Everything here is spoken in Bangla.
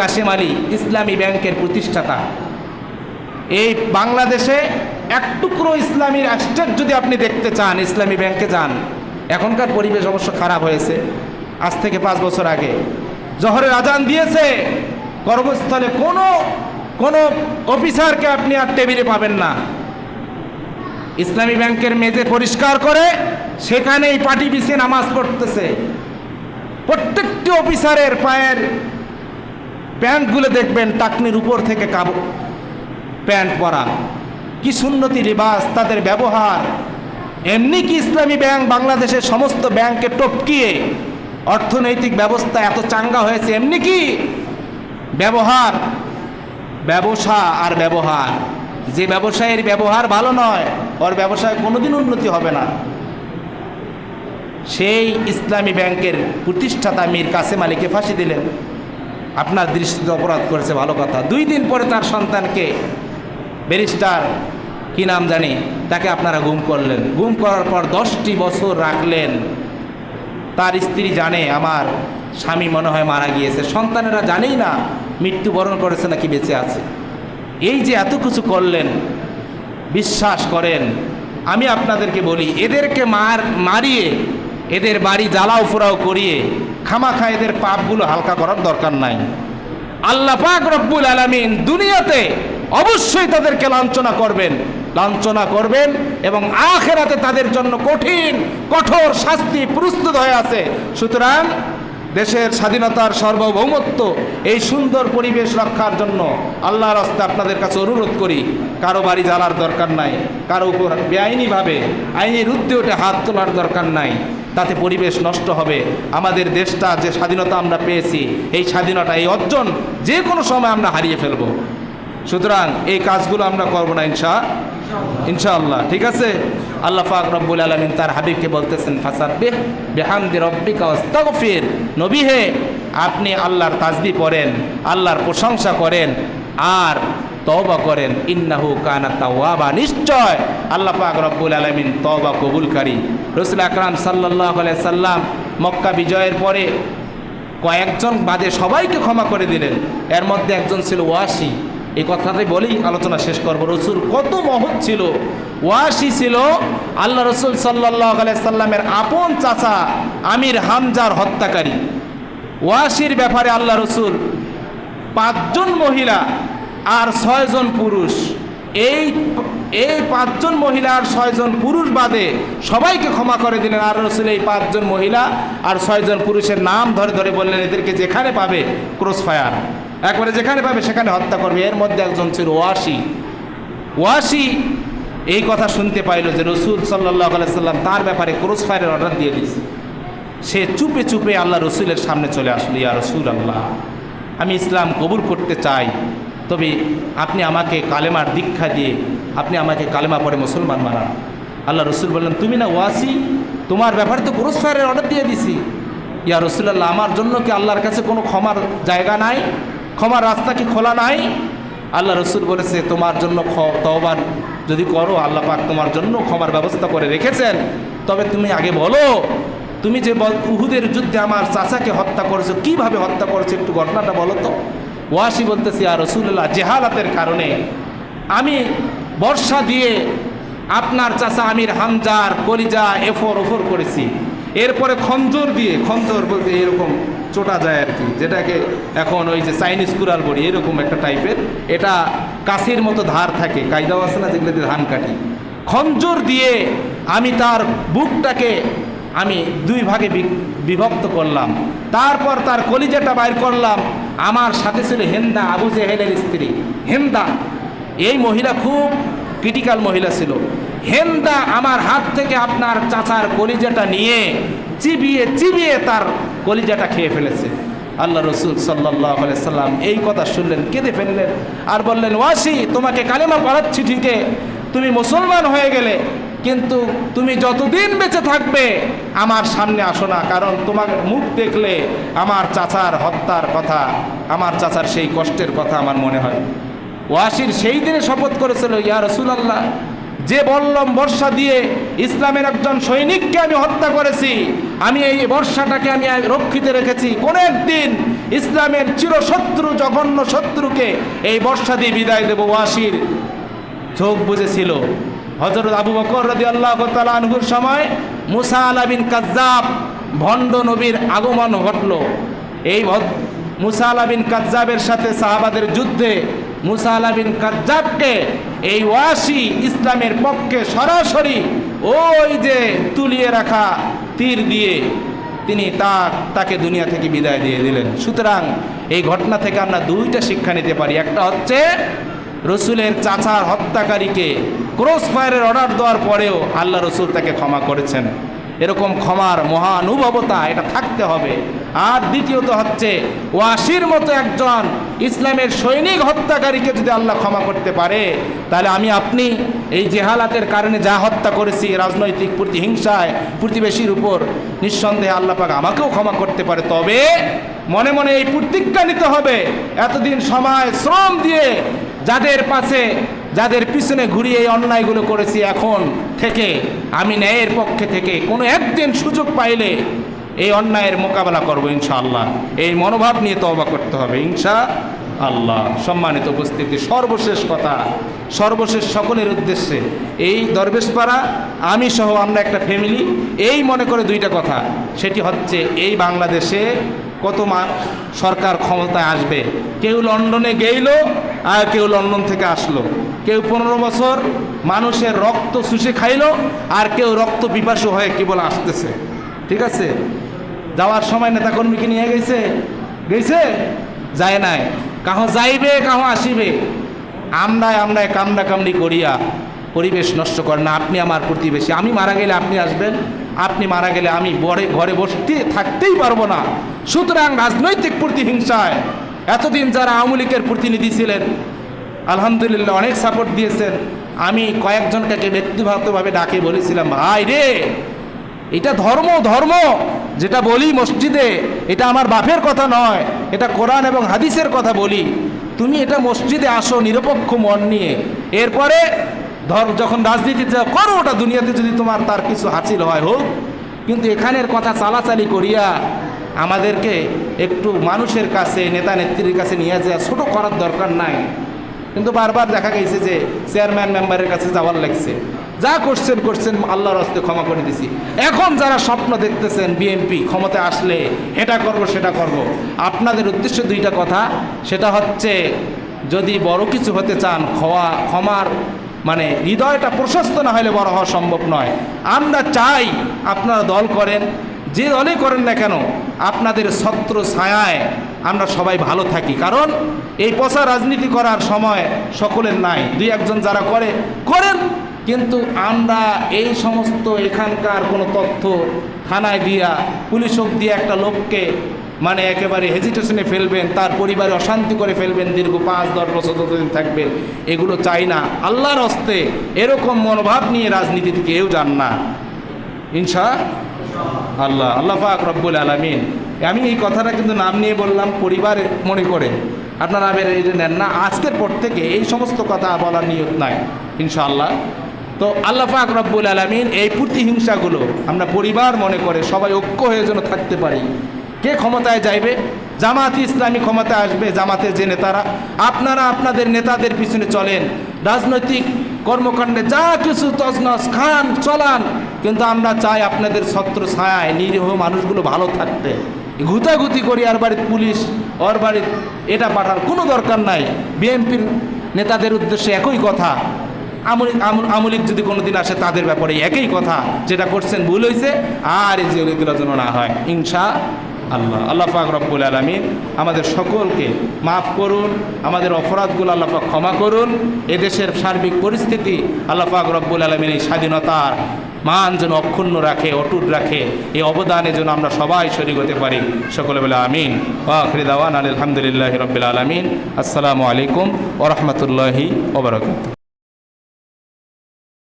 কাশেম আলী ইসলামী ব্যাংকের প্রতিষ্ঠাতা। এই বাংলাদেশে এক টুকরো ইসলামী রাষ্ট্রের যদি আপনি দেখতে চান, ইসলামী ব্যাংকে যান, এখনকার পরিবেশ অবশ্য খারাপ হয়েছে। আজ থেকে পাঁচ বছর আগে। জহরের আজান দিয়েছে, কর্মস্থলে কোনো কোনো অফিসারকে আপনি আর টেবিলে পাবেন না। ইসলামী ব্যাংকের মেজে পরিষ্কার করে সেখানেই পাটি বিছিয়ে নামাজ পড়তেছে। প্রত্যেকটি অফিসারের পায়ের প্যান্টগুলো দেখবেন টাকনির উপর থেকে কাবু প্যান্ট পরা। কি সুন্নতি লিবাস, তাদের ব্যবহার। এমনি কি ইসলামী ব্যাংক বাংলাদেশের সমস্ত ব্যাংকে টপকিয়ে অর্থনৈতিক ব্যবস্থা এত চাঙ্গা হয়েছে, এমনি কি? ব্যবহার। ব্যবসা আর ব্যবহার। যে ব্যবসায়ের ব্যবহার ভালো নয়, ওর ব্যবসায় কোনোদিন উন্নতি হবে না। সেই ইসলামী ব্যাংকের প্রতিষ্ঠাতা মীর কাসেম আলীকে ফাঁসি দিলেন। আপনার দৃষ্টিতে অপরাধ করেছে, ভালো কথা। দুই দিন পরে তার সন্তানকে ব্যারিস্টার, কি নাম জানি, তাকে আপনারা গুম করলেন। গুম করার পর দশটি বছর রাখলেন। তার স্ত্রী জানে, আমার স্বামী মনে হয় মারা গিয়েছে। সন্তানেরা জানেই না, মৃত্যুবরণ করেছে নাকি বেঁচে আছে। এই যে এত কিছু করলেন, বিশ্বাস করেন, আমি আপনাদেরকে বলি, এদেরকে মার, মারিয়ে, এদের বাড়ি জ্বালাও ফোরাও করিয়ে খামাখা এদের পাপগুলো হালকা করার দরকার নাই। আল্লাহ পাক রব্বুল আলামিন দুনিয়াতে অবশ্যই তাদেরকে লাঞ্ছনা করবেন। লাঞ্ছনা করবেন এবং আখেরাতে তাদের জন্য কঠিন, কঠোর শাস্তি প্রস্তুত হয়ে আছে। সুতরাং দেশের স্বাধীনতার সার্বভৌমত্ব, এই সুন্দর পরিবেশ রক্ষার জন্য আল্লাহর রাস্তে আপনাদের কাছে অনুরোধ করি, কারও বাড়ি জ্বালার দরকার নাই, কারও উপর বেআইনিভাবে আইনের উদ্যোগে উঠে হাত তোলার দরকার নাই, তাতে পরিবেশ নষ্ট হবে। আমাদের দেশটা যে স্বাধীনতা আমরা পেয়েছি, এই স্বাধীনতা, এই অর্জন যে কোনো সময় আমরা হারিয়ে ফেলব। সুতরাং এই কাজগুলো আমরা করব না ইনশা ইনশাআল্লাহ, ঠিক আছে? আল্লাহ পাক রব্বুল আলমিন তার হাবিবকে বলতেছেন, ফাসাব্বিহ বেহামদি রব্বিকা নবী হে, আপনি আল্লাহর তাজবি পড়েন, আল্লাহর প্রশংসা করেন, আর তওবা করেন। ইন্নাহু কানা তাওয়াবা, নিশ্চয় আল্লাহ পাক রব্বুল আলমিন তওবা কবুলকারী। রসুল আকরাম আলাইহি সাল্লাম মক্কা বিজয়ের পরে কয়েকজন বাদে সবাইকে ক্ষমা করে দিলেন। এর মধ্যে একজন ছিল ওয়াসি। এই কথাটাই বলেই আলোচনা শেষ করব। রসুল কত মহৎ ছিল। ওয়াসি ছিল। আল্লাহ রসুল সাল্লাহ সাল্লামের আপন চাচা আমির হামজার হত্যাকারী। ওয়াসির ব্যাপারে আল্লাহ রসুল পাঁচজন মহিলা আর ছয়জন পুরুষ। এই এই পাঁচজন মহিলা আর ছয়জন পুরুষ বাদে সবাইকে ক্ষমা করে দিলেন। আর রসুল এই পাঁচজন মহিলা আর ছয়জন পুরুষের নাম ধরে ধরে বললেন, এদেরকে যেখানে পাবে ক্রস ফায়ার একবারে যেখানে পাবে সেখানে হত্যা করবে। এর মধ্যে একজন ছিল ওয়াসি। ওয়াসি এই কথা শুনতে পাইল যে রসুল সাল্লাহ সাল্লাম তার ব্যাপারে ক্রস ফায়ারের অর্ডার দিয়ে দিয়েছে। সে চুপে চুপে আল্লাহ রসুলের সামনে চলে আসলো, ইয়া রসুল আল্লাহ আমি ইসলাম কবুল করতে চাই, তবে আপনি আমাকে কালেমার দীক্ষা দিয়ে, আপনি আমাকে কালেমা পরে মুসলমান বানান। আল্লাহ রসুল বললেন, তুমি না ওয়াসি? তোমার ব্যাপারে তো ক্রস ফায়ারের অর্ডার দিয়ে দিছি। ইয়া রসুল্লাহ আমার জন্য কি আল্লাহর কাছে কোনো ক্ষমার জায়গা নাই? ক্ষমার রাস্তা কি খোলা নাই? আল্লাহ রসুল বলেছে, তোমার জন্য তওবার যদি করো, আল্লাহ পাক তোমার জন্য ক্ষমার ব্যবস্থা করে রেখেছেন। তবে তুমি আগে বলো, তুমি যে উহুদের যুদ্ধে আমার চাচাকে হত্যা করেছ, কীভাবে হত্যা করেছ একটু ঘটনাটা বলো তো? ওয়াসি বলতেছি আর রসুল্লাহ জেহালাতের কারণে আমি বর্ষা দিয়ে আপনার চাচা আমির হামজার কলিজা এফর ওফর করেছি। এরপরে খঞ্জর দিয়ে খঞ্জর বলতে এরকম চোটা যায় আর কি, যেটাকে এখন ওই যে চাইনিজ কুড়াল বড়ি, এরকম একটা টাইপের এটা কাশির মতো ধার থাকে, কায়দাও আছে না যেগুলো দিয়ে ধান কাটি। খঞ্জর দিয়ে আমি তার বুকটাকে আমি দুই ভাগে বিভক্ত করলাম। তারপর তার কলিজাটা বাইর করলাম। আমার সাথে ছিল হেন্দা আবু জেহেলের স্ত্রী। হেন্দা, এই মহিলা খুব ক্রিটিক্যাল মহিলা ছিল। হেন্দা আমার হাত থেকে আপনার চাচার কলিজাটা নিয়ে চিবিয়ে চিবিয়ে তার কলিজাটা খেয়ে ফেলেছে। আল্লাহ রসুল সাল্লাম এই কথা শুনলেন, কেঁদে ফেললেন আর বললেন, ওয়াসি, তোমাকে কালেমা পড়াচ্ছি ঠিকই, তুমি মুসলমান হয়ে গেলে, কিন্তু তুমি যতদিন বেঁচে থাকবে আমার সামনে আসো না, কারণ তোমার মুখ দেখলে আমার চাচার হত্যার কথা, আমার চাচার সেই কষ্টের কথা আমার মনে হয়। ওয়াসির সেই দিনে শপথ করেছিল, ইয়া রসুলাল্লাহ যে বললাম বর্ষা দিয়ে ইসলামের একজন সৈনিককে আমি হত্যা করেছি, আমি এই বর্ষাটাকে আমি রক্ষিত রেখেছি। কোনো একদিন ইসলামের চিরশত্রু, জঘন্য শত্রুকে এই বর্ষা দিয়ে বিদায় দেব। ওয়াসির চোখ বুঝেছিল হজরত আবু বকর রদি আল্লাহ আনহুর সময় মুসা আলা বিন কাজ্জাব ভণ্ড নবীর আগমন ঘটল। এই মুসা আলা বিন কাজ্জাবের সাথে সাহাবাদের যুদ্ধে মুসা আলা বিন কাজ্জাবকে এই ওয়াসি ইসলামের পক্ষে সরাসরি ওই যে তুলিয়ে রাখা তীর দিয়ে তিনি তার, তাকে দুনিয়া থেকে বিদায় দিয়ে দিলেন। সুতরাং এই ঘটনা থেকে আমরা দুইটা শিক্ষা নিতে পারি। একটা হচ্ছে, রসুলের চাচার হত্যাকারীকে ক্রস ফায়ারের অর্ডার দেওয়ার পরেও আল্লাহ রসুল তাকে ক্ষমা করেছেন। এরকম ক্ষমার মহানুভবতা, এটা থাকতে হবে। আর দ্বিতীয়ত হচ্ছে, ওয়াসির মতো একজন ইসলামের সৈনিক হত্যাকারীকে যদি আল্লাহ ক্ষমা করতে পারে, তাহলে আমি আপনি এই জেহালাতের কারণে যা হত্যা করেছি, রাজনৈতিক প্রতিহিংসায়, প্রতিবেশীর উপর, নিঃসন্দেহে আল্লাহ পাক আমাকেও ক্ষমা করতে পারে। তবে মনে মনে এই প্রতিজ্ঞা নিতে হবে, এতদিন সময়, শ্রম দিয়ে যাদের পাশে, যাদের পিছনে ঘুরিয়ে এই অন্যায়গুলো করেছি, এখন থেকে আমি ন্যায়ের পক্ষে থেকে কোনো একদিন সুযোগ পাইলে এই অন্যায়ের মোকাবেলা করব ইনশাআল্লাহ। এই মনোভাব নিয়ে তওবা করতে হবে ইনশা আল্লাহ সম্মানিত উপস্থিতি, সর্বশেষ কথা, সর্বশেষ সকলের উদ্দেশ্যে এই দরবেশপাড়া, আমি সহ আমরা একটা ফ্যামিলি এই মনে করে দুইটা কথা। সেটি হচ্ছে, এই বাংলাদেশে কত সরকার ক্ষমতায় আসবে? কেউ লন্ডনে গেইল আর কেউ লন্ডন থেকে আসলো। কেউ পনেরো বছর মানুষের রক্ত শুষে খাইলো আর কেউ রক্ত পিপাসু হয়ে কেবল আসতেছে? ঠিক আছে? যাওয়ার সময় নেতাকর্মীকে নিয়ে গেছে। গেছে? যায় নাই। কাহো যাইবে, কাহো আসিবে। আমরাই আমরাই কামড়া কামড়ি করিয়া পরিবেশ নষ্ট করেন না। আপনি আমার প্রতিবেশী। আমি মারা গেলে আপনি আসবেন। আপনি মারা গেলে আমি বড়ে ঘরে বসতে থাকতেই পারব না। সুতরাং রাজনৈতিক প্রতিহিংসায় এতদিন যারা আওয়ামী লীগের প্রতিনিধি ছিলেন, আলহামদুলিল্লাহ অনেক সাপোর্ট দিয়েছেন। আমি কয়েকজনকে ব্যক্তিগতভাবে ডাকে বলেছিলাম, ভাই রে এটা ধর্ম ধর্ম। যেটা বলি মসজিদে, এটা আমার বাপের কথা নয়, এটা কোরআন এবং হাদিসের কথা বলি। তুমি এটা মসজিদে আসো, নিরপেক্ষ মন নিয়ে। এরপরে ধর, যখন রাজনীতিতে করো ওটা দুনিয়াতে যদি তোমার তার কিছু হাসিল হয়, হোক। কিন্তু এখানের কথা চালাচালি করিয়া আমাদেরকে একটু মানুষের কাছে নেতা নেত্রীর কাছে নিয়ে যাওয়া, ছোটো করার দরকার নাই। কিন্তু বারবার দেখা গেছে যে চেয়ারম্যান মেম্বারের কাছে যাওয়ার লাগছে। যা করছেন করছেন, আল্লাহর হস্তে ক্ষমা করে দিছি। এখন যারা স্বপ্ন দেখতেছেন বিএনপি ক্ষমতায় আসলে এটা করব, সেটা করব। আপনাদের উদ্দেশ্য দুইটা কথা। সেটা হচ্ছে, যদি বড় কিছু হতে চান, ক্ষমা, ক্ষমার মানে হৃদয়টা প্রশস্ত না হলে বড় হওয়া সম্ভব নয়। আমরা চাই আপনারা দল করেন। যে দলই করেন না কেন, আপনাদের ছত্র ছায়ায় আমরা সবাই ভালো থাকি। কারণ এই পচা রাজনীতি করার সময় সকলের নাই। দুই একজন যারা করে, করেন। কিন্তু আমরা এই সমস্ত এখানকার কোনো তথ্য থানায় দিয়া, পুলিশ দিয়ে একটা লোককে মানে একেবারে হেজিটেশনে ফেলবেন, তার পরিবারে অশান্তি করে ফেলবেন, দীর্ঘ পাঁচ, দশ বছর যতদিন থাকবেন, এগুলো চাই না। আল্লাহর হস্তে এরকম মনোভাব নিয়ে রাজনীতিতে কেউ যান না। ইনশা আল্লাহ আল্লাহ পাক রব্বুল আলমিন। আমি এই কথাটা কিন্তু নাম নিয়ে বললাম পরিবার মনে করে। আপনারা এই যে নেন না, আজকের পর থেকে এই সমস্ত কথা বলার নিয়ত নাই, ইনশাআল্লাহ। তো আল্লাহ পাক রব্বুল আলমিন এই প্রতিহিংসাগুলো আমরা পরিবার মনে করে সবাই ঐক্য হয়ে যেন থাকতে পারি। কে ক্ষমতায় যাইবে? জামাত ইসলামী ক্ষমতায় আসবে জামাতের যে নেতারা। আপনারা আপনাদের নেতাদের পিছনে চলেন। রাজনৈতিক কর্মকাণ্ডে যা কিছু তজনস খান, চলান, কিন্তু আমরা চাই আপনাদের ছত্র ছায়ায় নিরীহ মানুষগুলো ভালো থাকতে। ঘুতাঘুতি করি আর বাড়ির পুলিশ, ওর বাড়ির এটা পাঠার কোনো দরকার নাই। বিএনপির নেতাদের উদ্দেশ্যে একই কথা। আমলিক আমলিক যদি কোনো দিন আসে, তাদের ব্যাপারে একই কথা। যেটা করছেন ভুল হয়েছে আর এই যে এগুলো যেন না হয়। ইনশা আল্লাহ। আল্লাহ পাক রব্বুল আলমিন আমাদের সকলকে মাফ করুন, আমাদের অপরাধগুলো আল্লাহ পাক ক্ষমা করুন, এদেশের সার্বিক পরিস্থিতি আল্লাহ পাক রব্বুল আলমিন এই স্বাধীনতার মান যেন অক্ষুণ্ণ রাখে, অটুট রাখে, এই অবদানে যেন আমরা সবাই শরিক হতে পারি। সকলে বলে আমিন। ওয়াখরি দাওয়ান আলহামদুলিল্লাহ রবিল আলমিন। আসসালামু আলাইকুম ওরহমতুল্লাহি ওবরাকাত